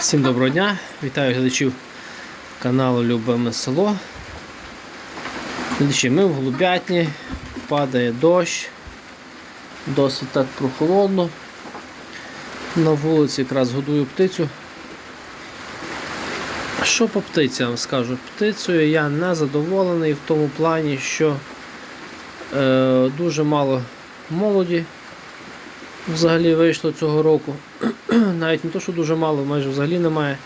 Всім доброго дня! Вітаю глядачів каналу Любиме село. Глядачі, ми в Голубятні, падає дощ, досить так прохолодно. На вулиці якраз годую птицю. Що по вам скажу? Птицею я не задоволений в тому плані, що е, дуже мало молоді взагалі вийшло цього року. Навіть не то, що дуже мало, майже взагалі немає.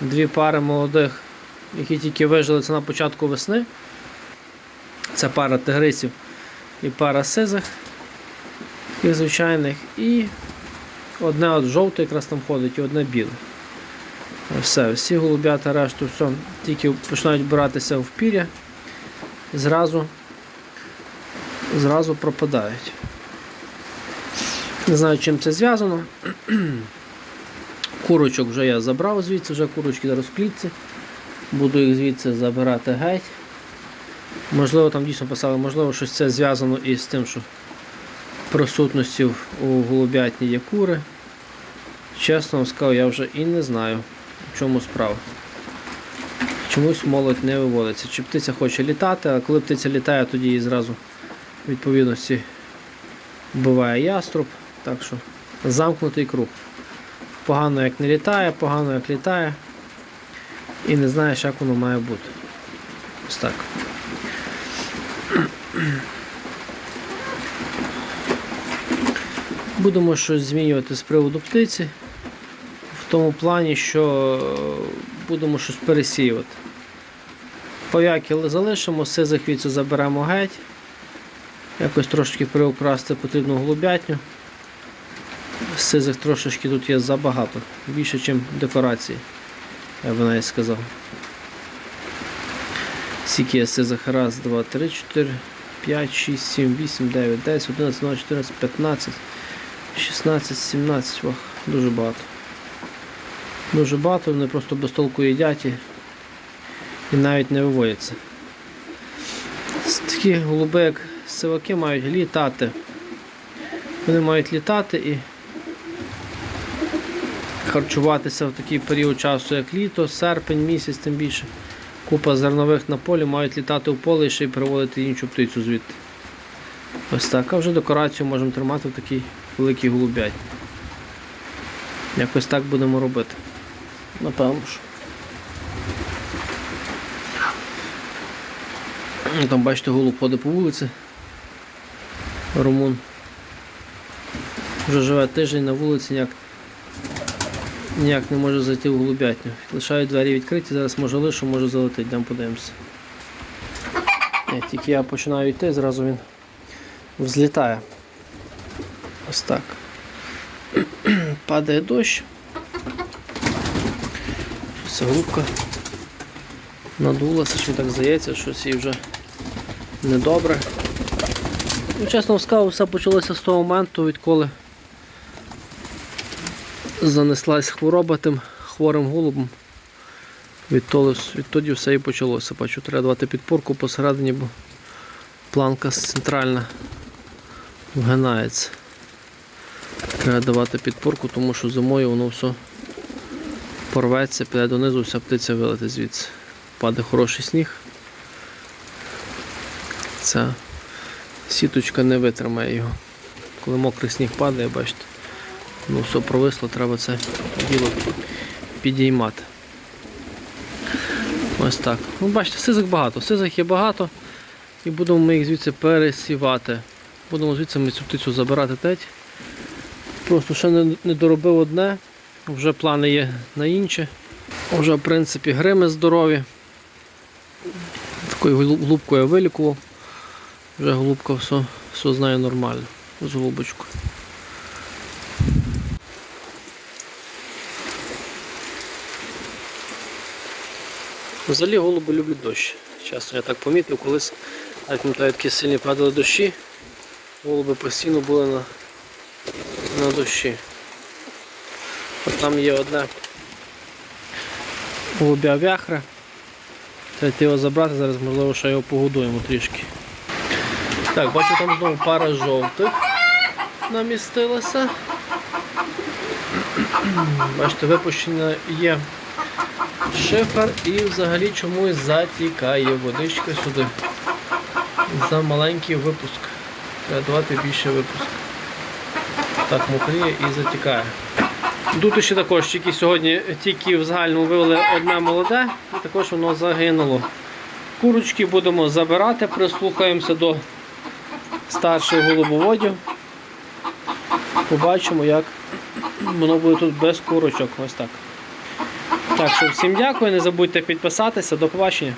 Дві пари молодих, які тільки вижили це на початку весни. Це пара тигрисів і пара сизих, таких звичайних. І одне от жовте якраз там ходить, і одне біле. Все, всі голубята, решту, все, тільки починають братися в пір'я, зразу, зразу пропадають. Не знаю, чим це зв'язано. Курочок вже я забрав звідси, вже курочки зараз в клітці. Буду їх звідси забирати геть. Можливо, там дійсно писали, можливо, щось це зв'язано із тим, що присутності у голубятні є кури. Чесно вам скажу, я вже і не знаю, в чому справа. Чомусь молодь не виводиться. Чи птиця хоче літати, а коли птиця літає, тоді її зразу відповідності буває яструб. Так що замкнутий круг. Погано як не літає, погано як літає. І не знаєш, як воно має бути. Ось так. Будемо щось змінювати з приводу птиці. В тому плані, що е, будемо щось пересіювати. Пов'яки залишимо, сизих віцю заберемо геть. Якось трошки приукрасти потрібну голубятню. Сизих трошечки тут є забагато, більше, ніж декорації, я би навіть сказав. Скільки є сизих? Раз, два, три, чотири, п'ять, шість, сім, вісім, дев'ять, десять, одинадцять, дванадцять, чотирнадцять, п'ятнадцять, шістнадцять, сімнадцять. Ох, дуже багато. Дуже багато, вони просто без толку їдять і, і навіть не виводяться. Такі голуби, як сиваки, мають літати. Вони мають літати і харчуватися в такий період часу, як літо, серпень, місяць, тим більше. Купа зернових на полі мають літати в поле і ще й приводити іншу птицю звідти. Ось так. А вже декорацію можемо тримати в такій великій голубятні. Якось так будемо робити. Напевно ж. Ну, Там бачите, голуб ходить по вулиці. Румун. Вже живе тиждень на вулиці, ніяк, ніяк не може зайти в голубятню. Лишаю двері відкриті, зараз може лишу, може залетить, йдемо подивимося. Як тільки я починаю йти, зразу він взлітає. Ось так. Падає дощ. Це голубка надулася, що так здається, щось їй вже недобре. Ну, чесно скажу, все почалося з того моменту, відколи занеслась хвороба тим хворим голубом. Відтоді, відтоді все і почалося. Бачу, треба давати підпорку посередині, бо планка центральна вгинається. Треба давати підпорку, тому що зимою воно все порветься, піде донизу, вся птиця вилетить звідси. Паде хороший сніг. Ця сіточка не витримає його. Коли мокрий сніг падає, бачите, ну все провисло, треба це діло підіймати. Ось так. Ну, бачите, сизих багато. Сизих є багато і будемо ми їх звідси пересівати. Будемо звідси ми цю птицю забирати теть. Просто ще не доробив одне, вже плани є на інше. Вже в принципі грими здорові. Такою голубкою я вилікував. Вже голубка все, все знає нормально з голубочкою. Взагалі голуби люблять дощ. Часто я так помітив, колись навіть пам'ятаю, такі сильні падали дощі, голуби постійно були на, на дощі. От там є одне голубя вяхра. Треба його забрати, зараз можливо ще його погодуємо трішки. Так, бачу там знову пара жовтих намістилася. Бачите, випущена є шифер і взагалі чомусь затікає водичка сюди. За маленький випуск. Треба давати більше випуск. Так мокріє і затікає. Тут ще також тільки сьогодні тільки в загальному вивели одне молоде, і також воно загинуло. Курочки будемо забирати, прислухаємося до старших голубоводів. Побачимо, як воно буде тут без курочок. Ось так. Так що всім дякую, не забудьте підписатися. До побачення.